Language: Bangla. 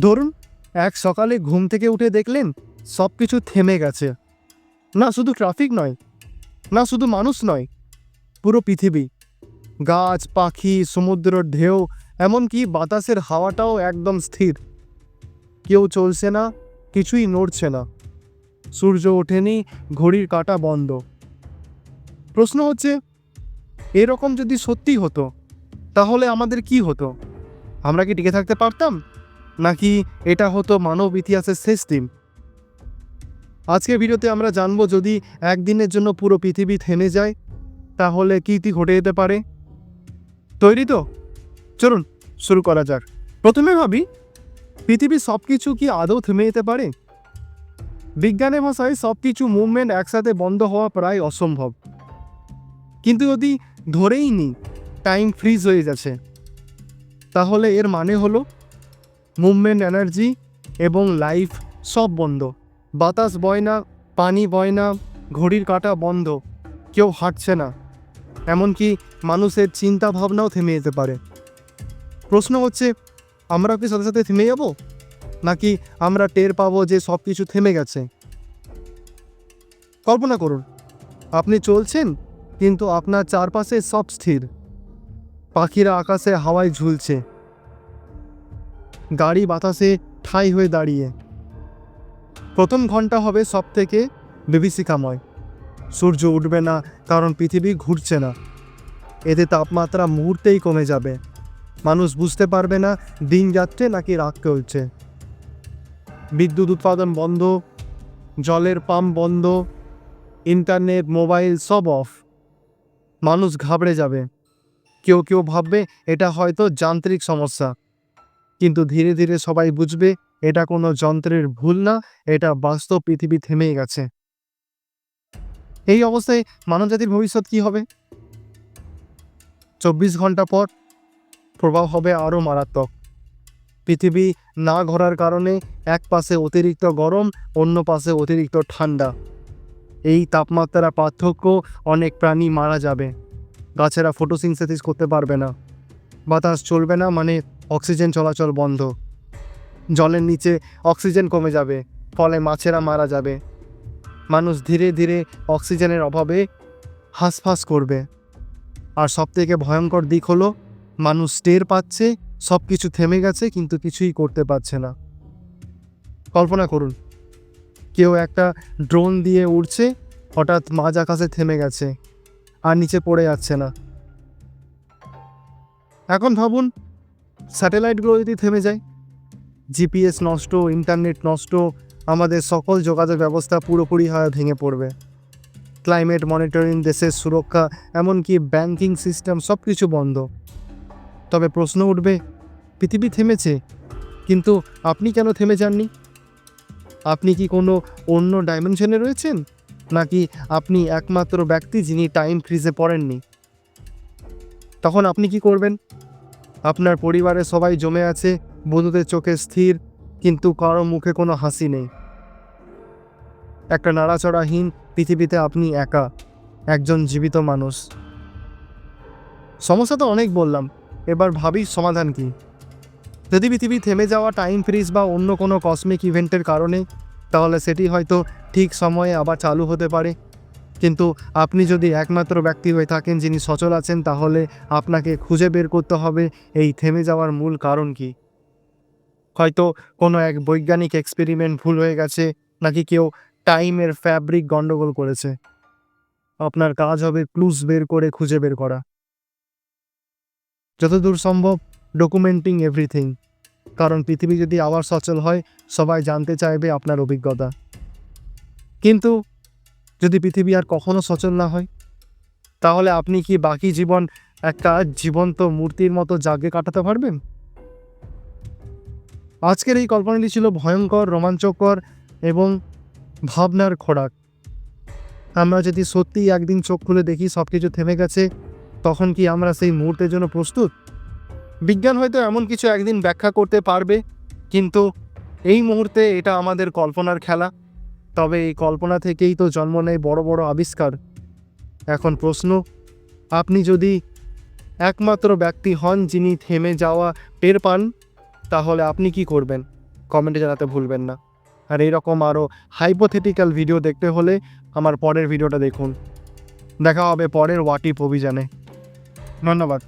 ধরুন, এক সকালে ঘুম থেকে উঠে দেখলেন সব কিছু থেমে গেছে। না শুধু ট্রাফিক নয়, না শুধু মানুষ নয়, পুরো পৃথিবী। গাছ, পাখি সমুদ্রের ঢেউ, এমনকি বাতাসের হাওয়াটাও একদম স্থির। কেউ চলছে না, কিছুই নড়ছে না। সূর্য ওঠেনি, ঘড়ির কাঁটা বন্ধ। প্রশ্ন হচ্ছে, এরকম যদি সত্যি হতো, তাহলে আমাদের কি হতো? আমরা কি টিকে থাকতে পারতাম? নাকি এটা হতো মানব ইতিহাসের শেষ দিন? আজকের ভিডিওতে আমরা জানব যদি একদিনের জন্য পুরো পৃথিবী থেমে যায়, তাহলে কী কী ঘটে যেতে পারে? তৈরি তো? চলুন শুরু করা যাক। প্রথমে ভাবি, পৃথিবীর সব কিছু কি আদৌ থেমে যেতে পারে? বিজ্ঞানের ভাষায় সব কিছু মুভমেন্ট একসাথে বন্ধ হওয়া প্রায় অসম্ভব। কিন্তু যদি ধরেই নিই, টাইম ফ্রিজ হয়ে যাচ্ছে তাহলে এর মানে হলো মুভমেন্ট এনার্জি এবং লাইফ সব বন্ধ। বাতাস বয় না, পানি বয় না, ঘড়ির কাঁটা বন্ধ, কেউ হাঁটছে না। এমনকি মানুষের চিন্তা ভাবনাও থেমে যেতে পারে। প্রশ্ন হচ্ছে, আমরা কি সাথে সাথে থেমে যাব? নাকি আমরা টের পাবো যে সব কিছু থেমে গেছে? কল্পনা করুন, আপনি চলছেন, কিন্তু আপনার চারপাশে সব স্থির। পাখিরা আকাশে হাওয়ায় ঝুলছে। গাড়ি বাতাসে ঠাই হয়ে দাঁড়িয়ে। প্রথম ঘণ্টা হবে সব থেকে বিভীষিকাময়। সূর্য উঠবে না, কারণ পৃথিবী ঘুরছে না। এতে তাপমাত্রা মুহূর্তেই কমে যাবে। মানুষ বুঝতে পারবে না, দিন যাচ্ছে নাকি রাত চলছে। বিদ্যুৎ উৎপাদন বন্ধ, জলের পাম্প বন্ধ, ইন্টারনেট, মোবাইল সব অফ। মানুষ ঘাবড়ে যাবে। কেউ কেউ ভাববে, এটা হয়তো যান্ত্রিক সমস্যা। কিন্তু ধীরে ধীরে সবাই বুঝবে এটা কোনো যন্ত্রের ভুল না, এটা বাস্তব পৃথিবী থেমে গেছে। এই অবস্থায় মানবজাতির ভবিষ্যৎ কি হবে? চব্বিশ ঘণ্টা পর প্রভাব হবে আরও মারাত্মক। পৃথিবী না ঘোরার কারণে এক পাশে অতিরিক্ত গরম, অন্য পাশে অতিরিক্ত ঠান্ডা। এই তাপমাত্রা পার্থক্য অনেক প্রাণী মারা যাবে। গাছেরা ফটোসিনথেসিস করতে পারবে না। বাতাস চলবে না মানে অক্সিজেন চলাচল বন্ধ। জলের নিচে অক্সিজেন কমে যাবে, ফলে মাছেরা মারা যাবে। মানুষ ধীরে ধীরে অক্সিজেনের অভাবে হাঁসফাঁস করবে। আর সবথেকে ভয়ঙ্কর দিক হলো, মানুষ টের পাচ্ছে সব কিছু থেমে গেছে, কিন্তু কিছুই করতে পারছে না। কল্পনা করুন, কেউ একটা ড্রোন দিয়ে উড়ছে, হঠাৎ মাঝ আকাশে থেমে গেছে, আর নিচে পড়ে যাচ্ছে না। এখন ভাবুন স্যাটেলাইটগুলো যদি থেমে যায়, জিপিএস নষ্ট, ইন্টারনেট নষ্ট, আমাদের সকল যোগাযোগ ব্যবস্থা পুরোপুরি হয়, ভেঙে পড়বে। ক্লাইমেট মনিটরিং, দেশের সুরক্ষা, এমনকি ব্যাংকিং সিস্টেম সব কিছু বন্ধ। তবে প্রশ্ন উঠবে, পৃথিবী থেমেছে, কিন্তু আপনি কেন থেমে যাননি? আপনি কি কোনো অন্য ডাইমেনশনে রয়েছেন? নাকি আপনি একমাত্র ব্যক্তি যিনি টাইম ফ্রিজে পড়েননি? তখন আপনি কি করবেন? আপনার পরিবারের সবাই জমে আছে, বন্ধুদের চোখে স্থির, কিন্তু কারও মুখে কোনো হাসি নেই। একটা নাড়াচড়াহীন পৃথিবীতে আপনি একা, একজন জীবিত মানুষ। সমস্যা তো অনেক বললাম, এবার ভাবি সমাধান কি? যদি পৃথিবী থেমে যাওয়া টাইম ফ্রিজ বা অন্য কোনো কসমিক ইভেন্টের কারণে, তাহলে সেটি হয়তো ঠিক সময়ে আবার চালু হতে পারে। কিন্তু আপনি যদি একমাত্র ব্যক্তি হয়ে থাকেন যিনি সচল আছেন, তাহলে আপনাকে খুঁজে বের করতে হবে। এই থেমে যাওয়ার মূল কারণ কি? হয়তো কোনো এক বৈজ্ঞানিক এক্সপেরিমেন্ট ভুল হয়ে গেছে, নাকি কেউ টাইমের ফ্যাব্রিক গন্ডগোল করেছে। আপনার কাজ হবে ক্লুজ বের করে খুঁজে বের করা। যতদূর সম্ভব ডকুমেন্টিং এভরিথিং কারণ পৃথিবী যদি আবার সচল হয়, সবাই জানতে চাইবে আপনার অভিজ্ঞতা। কিন্তু যদি পৃথিবী আর কখনো সচল না হয়, তাহলে আপনি কি বাকি জীবন একটা জীবন্ত মূর্তির মতো জাগে কাটাতে পারবেন? আজকের এই কল্পনাটি ছিল ভয়ঙ্কর, রোমাঞ্চকর এবং ভাবনার খোরাক। আমরা যদি সত্যিই একদিন চোখ খুলে দেখি সব কিছু থেমে গেছে, তখন কি আমরা সেই মুহূর্তের জন্য প্রস্তুত? বিজ্ঞান হয়তো এমন কিছু একদিন ব্যাখ্যা করতে পারবে, কিন্তু এই মুহূর্তে এটা আমাদের কল্পনার খেলা। তবে এই কল্পনা থেকেই তো জন্ম নেয় বড় বড় আবিষ্কার। এখন প্রশ্ন, আপনি যদি একমাত্র ব্যক্তি হন যিনি থেমে যাওয়া টের পান, তাহলে আপনি কি করবেন? কমেন্টে জানাতে ভুলবেন না। আর এইরকম আরও হাইপোথেটিক্যাল ভিডিও দেখতে হলে আমার পরের ভিডিওটা দেখুন। দেখা হবে পরের ওয়াটিপ অভিযানে। ধন্যবাদ।